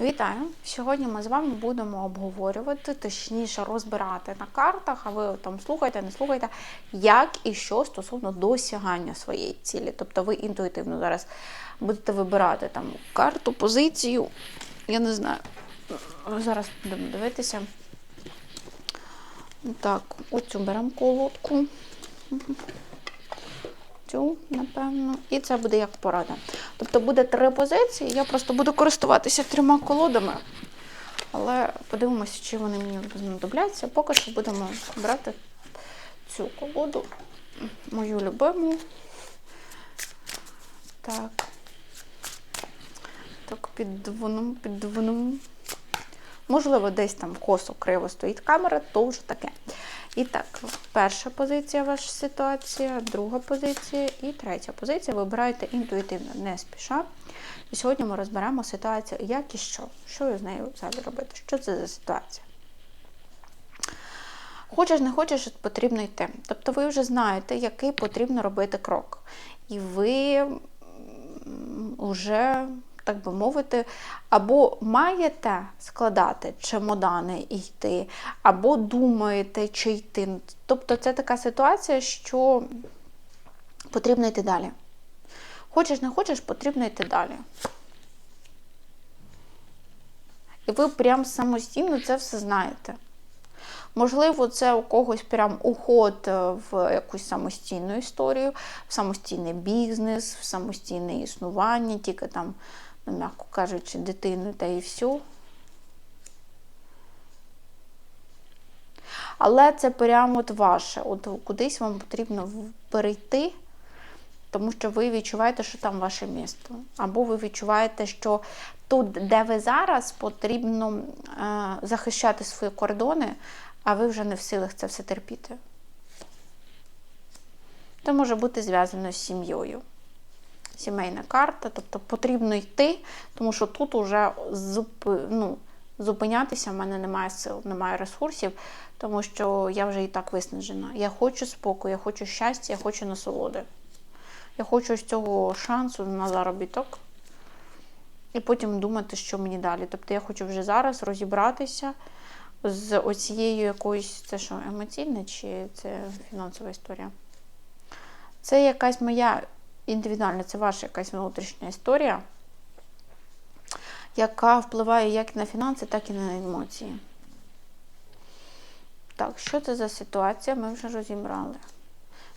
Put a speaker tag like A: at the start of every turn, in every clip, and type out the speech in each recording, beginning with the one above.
A: Вітаю! Сьогодні ми з вами будемо обговорювати, точніше розбирати на картах, а ви там слухайте, не слухайте, як і що стосовно досягання своєї цілі. Тобто ви інтуїтивно зараз будете вибирати там карту, позицію. Я не знаю. Зараз будемо дивитися. Так, оцю беремо колодку. Цю, напевно, і це буде як порада. Тобто буде три позиції, я просто буду користуватися трьома колодами, але подивимося, чи вони мені знадобляться. Поки що будемо брати цю колоду, мою любиму. Так. Так, піддвоном, піддвоном. Можливо, десь там косо криво стоїть камера, то вже таке. І так, перша позиція ваша ситуація, друга позиція і третя позиція. Вибирайте інтуїтивно, не спіша. І сьогодні ми розберемо ситуацію, як і що. Що з нею взагалі робити? Що це за ситуація? Хочеш, не хочеш, потрібно йти. Тобто ви вже знаєте, який потрібно робити крок. І ви вже так би мовити, або маєте складати чемодани і йти, або думаєте, чи йти. Тобто це така ситуація, що потрібно йти далі. Хочеш, не хочеш, потрібно йти далі. І ви прям самостійно це все знаєте. Можливо, це у когось прям уход в якусь самостійну історію, в самостійний бізнес, в самостійне існування, тільки там м'яко кажучи, дитину та і все. Але це прямо от ваше. От кудись вам потрібно перейти, тому що ви відчуваєте, що там ваше місто. Або ви відчуваєте, що тут, де ви зараз, потрібно е, захищати свої кордони, а ви вже не в силах це все терпіти. Це може бути зв'язано з сім'єю сімейна карта, тобто потрібно йти, тому що тут уже зуп... ну, зупинятися в мене немає сил, немає ресурсів, тому що я вже і так виснажена. Я хочу спокою, я хочу щастя, я хочу насолоди. Я хочу з цього шансу на заробіток. І потім думати, що мені далі. Тобто я хочу вже зараз розібратися з оцією якоюсь, це що, емоційне чи це фінансова історія? Це якась моя індивідуально, це ваша якась внутрішня історія, яка впливає як на фінанси, так і на емоції. Так, що це за ситуація? Ми вже розібрали.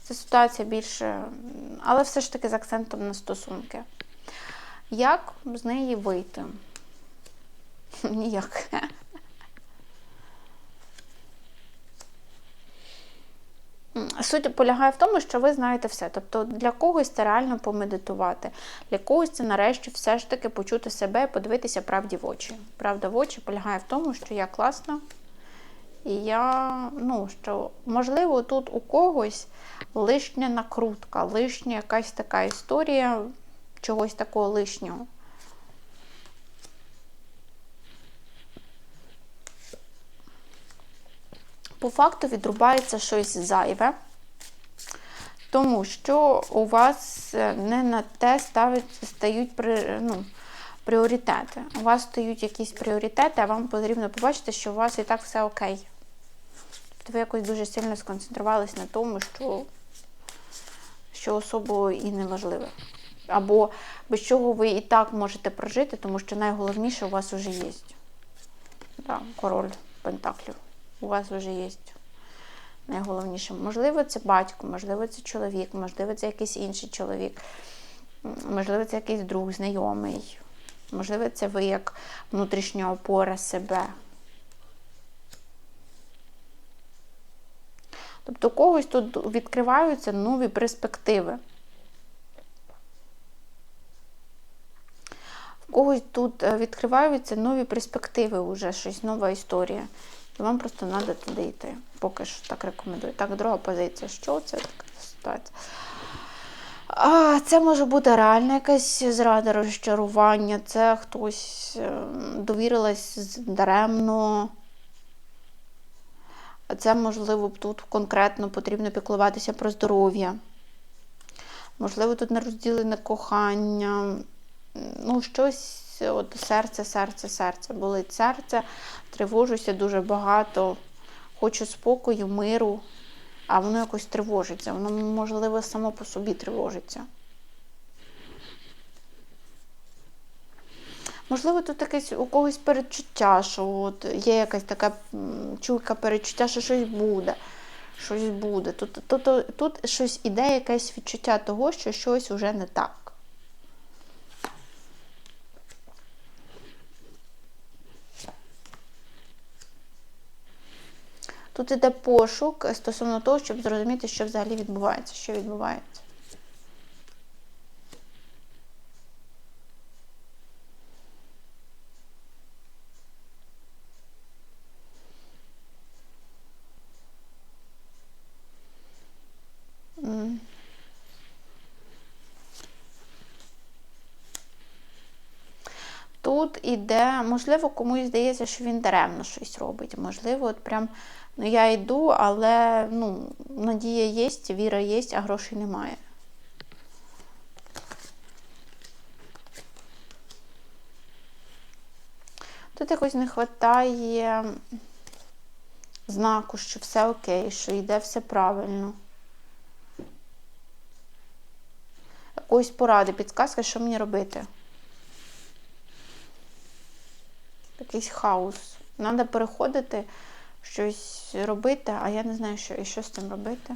A: Це ситуація більше, але все ж таки з акцентом на стосунки. Як з неї вийти? Ніяк. Суть полягає в тому, що ви знаєте все. Тобто для когось це реально помедитувати, для когось це нарешті все ж таки почути себе і подивитися правді в очі. Правда в очі полягає в тому, що я класна. І я, ну, що, можливо, тут у когось лишня накрутка, лишня якась така історія чогось такого лишнього. Факту відрубається щось зайве, тому що у вас е, не на те ставить, стають ну, пріоритети. У вас стають якісь пріоритети, а вам потрібно побачити, що у вас і так все окей. Тобто ви якось дуже сильно сконцентрувалися на тому, що що особо і не важливе. Або без чого ви і так можете прожити, тому що найголовніше у вас вже є. Да, король Пентаклів у вас вже є найголовніше. Можливо, це батько, можливо, це чоловік, можливо, це якийсь інший чоловік, можливо, це якийсь друг, знайомий, можливо, це ви як внутрішня опора себе. Тобто у когось тут відкриваються нові перспективи. У когось тут е, відкриваються нові перспективи, вже щось нова історія. І вам просто треба туди йти. Поки що так рекомендую. Так, друга позиція. Що це така ситуація? А, Це може бути реальна якась зрада, розчарування, це хтось ем, довірилась даремно. Це, можливо, тут конкретно потрібно піклуватися про здоров'я. Можливо, тут не розділене кохання, ну, щось щось, от серце, серце, серце, болить серце, тривожуся дуже багато, хочу спокою, миру, а воно якось тривожиться. Воно, можливо, само по собі тривожиться. Можливо, тут якесь у когось передчуття, що от є якась така чуйка передчуття, що щось буде. Щось буде. Тут, тут, тут щось іде, якесь відчуття того, що щось вже не так. Тут іде пошук стосовно того, щоб зрозуміти, що взагалі відбувається, що відбувається. Тут іде, можливо, комусь здається, що він даремно щось робить. Можливо, от прям ну я йду, але ну, надія є, віра є, а грошей немає. Тут якось не вистачає знаку, що все окей, що йде все правильно. Якоїсь поради, підказки, що мені робити. Якийсь хаос. Треба переходити, щось робити, а я не знаю, що і що з цим робити.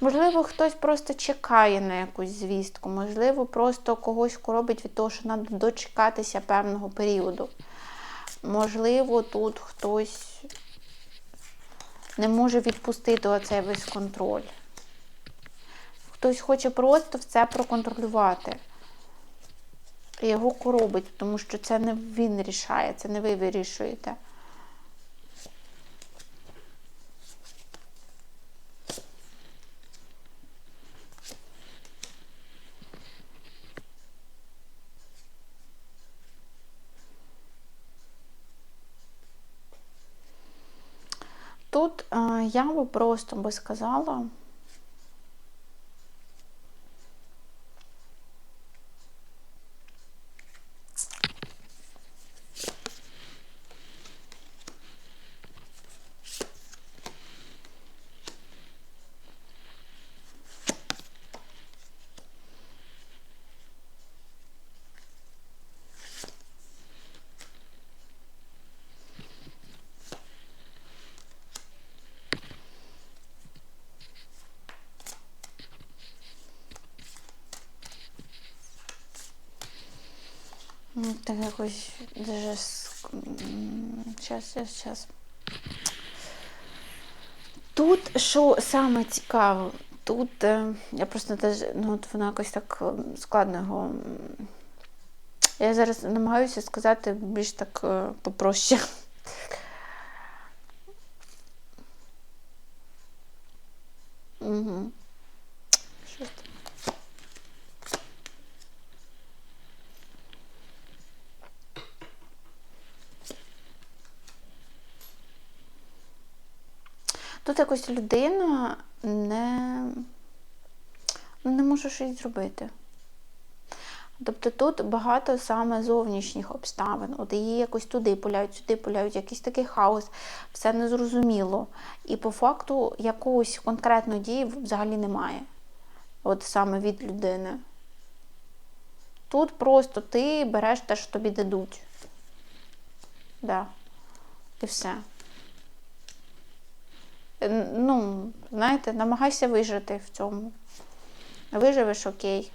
A: Можливо, хтось просто чекає на якусь звістку, можливо, просто когось коробить від того, що треба дочекатися певного періоду. Можливо, тут хтось не може відпустити оцей весь контроль. Хтось хоче просто все проконтролювати. Його коробить, тому що це не він рішає, це не ви вирішуєте. Тут е, я би просто би сказала. Ну, так якось дуже Зараз, зараз, зараз. Тут що саме цікаво, тут е, я просто теж, ну от воно якось так е, складно його. Я зараз намагаюся сказати більш так е, попроще. Угу. Щось там. Тут якось людина не, не може щось зробити. Тобто тут багато саме зовнішніх обставин. От її якось туди пуляють, сюди пуляють, якийсь такий хаос, все незрозуміло. І по факту якогось конкретної дії взагалі немає. От саме від людини. Тут просто ти береш те, що тобі дадуть. Да. І все. Ну, знаєте, намагайся вижити в цьому. Виживеш окей.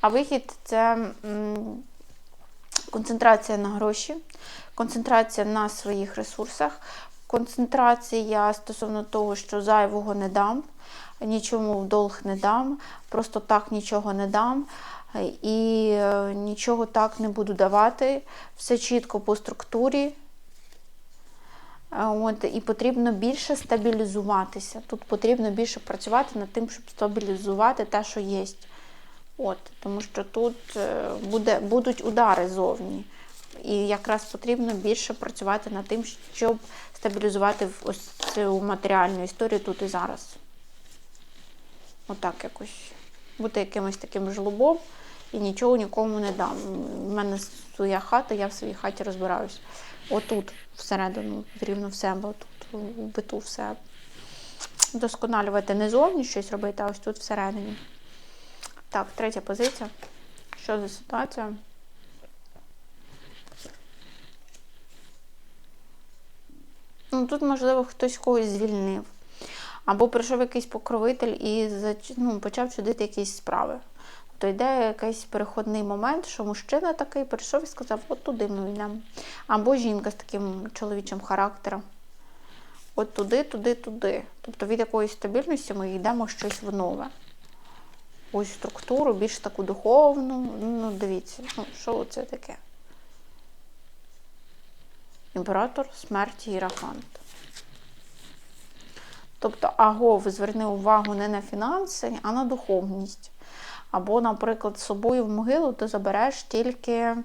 A: А вихід це концентрація на гроші, концентрація на своїх ресурсах, концентрація стосовно того, що зайвого не дам, нічому в долг не дам, просто так нічого не дам. І е, нічого так не буду давати. Все чітко по структурі. От, і потрібно більше стабілізуватися. Тут потрібно більше працювати над тим, щоб стабілізувати те, що є. От, тому що тут е, буде, будуть удари зовні. І якраз потрібно більше працювати над тим, щоб стабілізувати ось цю матеріальну історію тут і зараз. Отак якось. Бути якимось таким жлобом нічого нікому не дам. У мене своя хата, я в своїй хаті розбираюсь. Отут, всередину, рівно в себе, отут, у биту в себе. Досконалювати не зовні щось робити, а ось тут всередині. Так, третя позиція. Що за ситуація? Ну, тут, можливо, хтось когось звільнив. Або прийшов якийсь покровитель і ну, почав чудити якісь справи. То йде якийсь переходний момент, що мужчина такий прийшов і сказав, от туди ми йдемо. Або жінка з таким чоловічим характером. От туди, туди, туди. Тобто від якоїсь стабільності ми йдемо щось в нове. Ось структуру, більш таку духовну. Ну, дивіться, ну, що це таке? Імператор смерті Ірафант. Тобто, агов, зверни увагу не на фінанси, а на духовність. Або, наприклад, з собою в могилу ти забереш тільки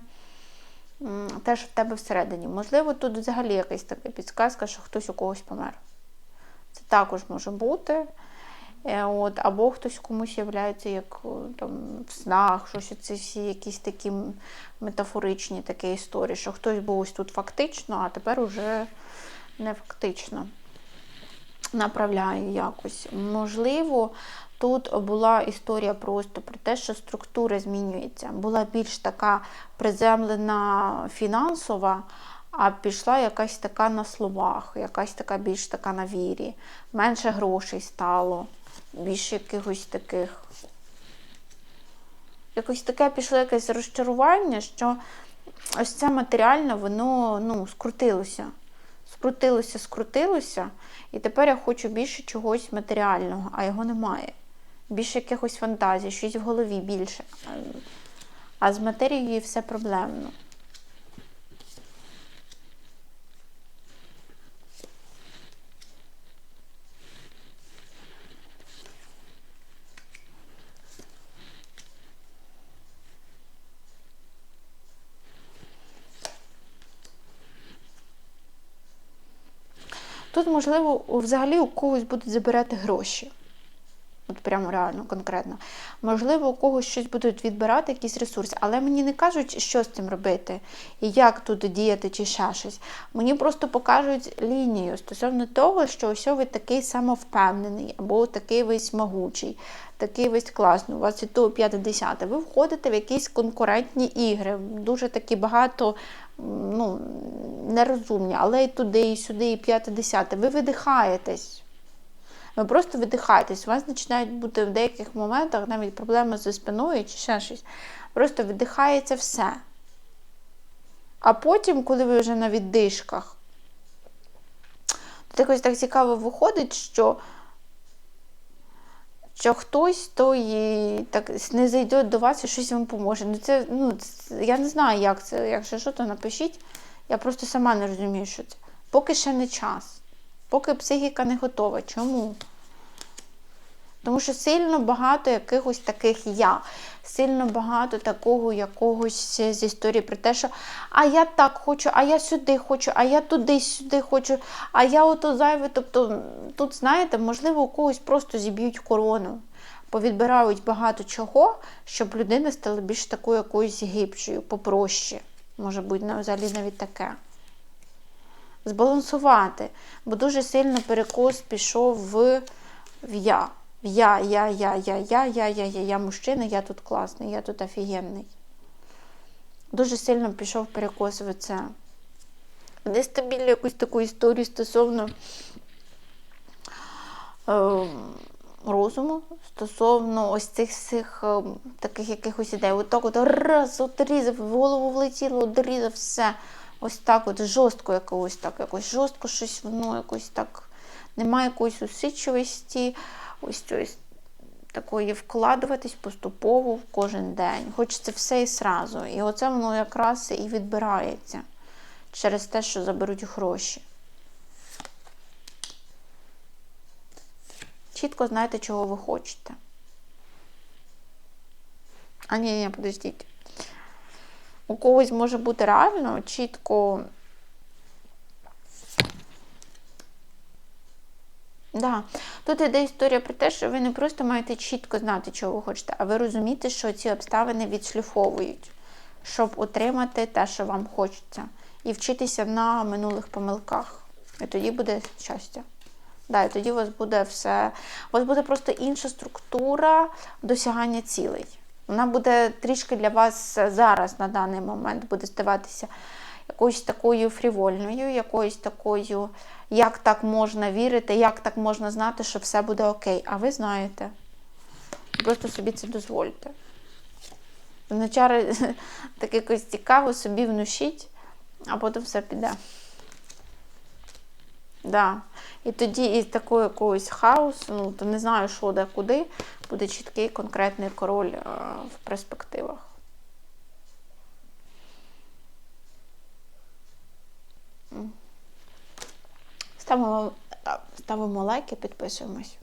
A: те, що в тебе всередині. Можливо, тут взагалі якась така підсказка, що хтось у когось помер. Це також може бути. Е, От, або хтось комусь являється як там, в снах, щось це всі якісь такі метафоричні такі історії, що хтось був ось тут фактично, а тепер уже не фактично направляє якось. Можливо, тут була історія просто про те, що структура змінюється. Була більш така приземлена фінансова, а пішла якась така на словах, якась така більш така на вірі. Менше грошей стало, більше якихось таких. Якось таке пішло якесь розчарування, що ось це матеріальне, воно ну, скрутилося. Скрутилося, скрутилося, і тепер я хочу більше чогось матеріального, а його немає. Більше якихось фантазій, щось в голові більше. А з матерією все проблемно. Тут, можливо, взагалі у когось будуть забирати гроші. От прямо реально, конкретно. Можливо, у когось щось будуть відбирати, якісь ресурси, але мені не кажуть, що з цим робити і як тут діяти, чи ще щось. Мені просто покажуть лінію стосовно того, що ось ви такий самовпевнений, або такий весь могучий, такий весь класний, у вас і то 50. Ви входите в якісь конкурентні ігри, дуже такі багато ну, нерозумні, але і туди, і сюди, і 50. Ви видихаєтесь. Ви просто видихаєтесь. У вас починають бути в деяких моментах навіть проблеми зі спиною чи ще щось. Просто видихається все. А потім, коли ви вже на віддишках, то якось так цікаво виходить, що, що хтось то і так не зайде до вас і щось вам поможе. Ну, це, ну, це, я не знаю, як це. Якщо що, то напишіть. Я просто сама не розумію, що це. Поки ще не час. Поки психіка не готова. Чому? Тому що сильно багато якихось таких я, сильно багато такого якогось з історії про те, що а я так хочу, а я сюди хочу, а я туди сюди хочу, а я ото зайве. Тобто тут, знаєте, можливо, у когось просто зіб'ють корону, повідбирають багато чого, щоб людина стала більш такою якоюсь гибшою, попроще. Може бути, взагалі навіть таке збалансувати, бо дуже сильно перекос пішов в, в я. В я, я, я, я, я, я, я, я, я мужчина, я тут класний, я тут офігенний. Дуже сильно пішов перекос в це. Десь Нестабільну якусь таку історію стосовно е, розуму, стосовно ось цих всіх е, таких якихось ідей. От так от раз, от різав, в голову влетіло, от різав все. Ось так от жорстко якогось так, якось жорстко щось воно якось так. Немає якоїсь усидчивості, ось ось такої вкладуватись поступово в кожен день. Хочеться все і сразу. І оце воно якраз і відбирається через те, що заберуть гроші. Чітко знаєте, чого ви хочете. А ні, ні, подождіть. У когось може бути реально чітко Да. Тут іде історія про те, що ви не просто маєте чітко знати, чого ви хочете, а ви розумієте, що ці обставини відшліфовують, щоб отримати те, що вам хочеться, і вчитися на минулих помилках. І тоді буде щастя. Да, і тоді у вас буде все. У вас буде просто інша структура досягання цілей. Вона буде трішки для вас зараз на даний момент буде здаватися якоюсь такою фрівольною, якоюсь такою, як так можна вірити, як так можна знати, що все буде окей. А ви знаєте. Просто собі це дозвольте. Вначале так якось цікаво собі внушіть, а потім все піде. Да. І тоді із такого якогось хаосу, ну, то не знаю, що де куди, буде чіткий конкретний король а, в перспективах. Ставимо, ставимо лайки, підписуємось.